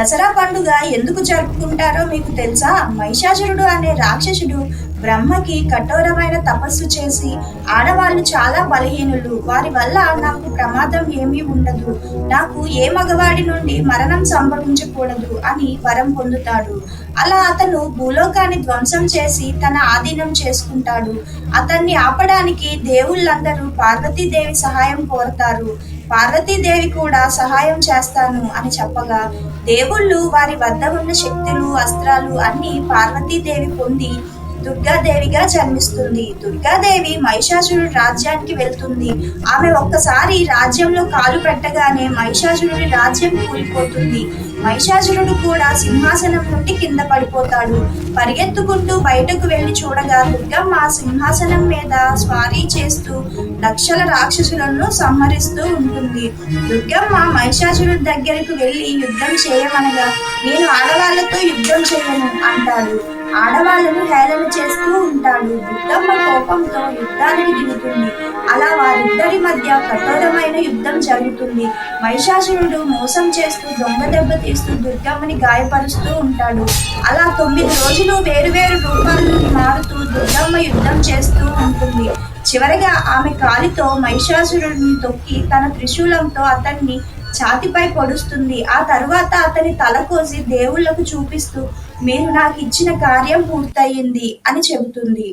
దసరా పండుగ ఎందుకు జరుపుకుంటారో మీకు తెలుసా? మహిషాసురుడు అనే రాక్షసుడు బ్రహ్మకి కఠోరమైన తపస్సు చేసి ఆడవాళ్ళు చాలా బలహీనులు. వారి వల్ల నాకు ప్రమాదం ఏమీ ఉండదు. నాకు ఏ మగవాడి నుండి మరణం సంభవించకూడదు అని వరం పొందుతాడు. అలా అతను భూలోకాన్ని ధ్వంసం చేసి తన ఆధీనం చేసుకుంటాడు. అతన్ని ఆపడానికి దేవుళ్ళందరూ పార్వతీదేవి సహాయం కోరతారు. పార్వతీదేవి కూడా సహాయం చేస్తాను అని చెప్పగా దేవుళ్ళు వారి వద్ద ఉన్న శక్తులు అస్త్రాలు అన్ని పార్వతీదేవి పొంది దుర్గాదేవిగా జన్మిస్తుంది. దుర్గాదేవి మహిషాసురుడి రాజ్యానికి వెళ్తుంది. ఆమె ఒక్కసారి రాజ్యంలో కాలు పెట్టగానే మహిషాసురుడి రాజ్యం కూలిపోతుంది. మహిషాసురుడు కూడా సింహాసనం నుండి కింద పడిపోతాడు. పరిగెత్తుకుంటూ బయటకు వెళ్ళి చూడగా దుర్గమ్మ సింహాసనం మీద స్వారీ చేస్తూ లక్షల రాక్షసులను సంహరిస్తూ ఉంటుంది. దుర్గమ్మ మహిషాసురుడి దగ్గరకు వెళ్ళి యుద్ధం చేయమనగా నేను ఆడవాళ్ళతో యుద్ధం చేయను అంటాడు. ఆడవాళ్ళను హేళన చేస్తూ ఉంటాడు. దుర్గమ్మ కోపంతో యుద్ధానికి దిగుతుంది. అలా ఇద్దరి మధ్య కఠోరమైన యుద్ధం జరుగుతుంది. మహిషాసురుడు మోసం చేస్తూ దొంగ దెబ్బ తీస్తూ దుర్గమ్మని గాయపరుస్తూ ఉంటాడు. అలా తొమ్మిది రోజులు వేరువేరు రూపాలను మారుతూ దుర్గమ్మ యుద్ధం చేస్తూ ఉంటుంది. చివరగా ఆమె కాలితో మహిషాసురుడిని తొక్కి తన త్రిశూలంతో అతన్ని ఛాతిపై పొడుస్తుంది. ఆ తరువాత అతని తల కోసి దేవుళ్ళకు చూపిస్తూ మీరు నాకు ఇచ్చిన కార్యం పూర్తయింది అని చెబుతుంది.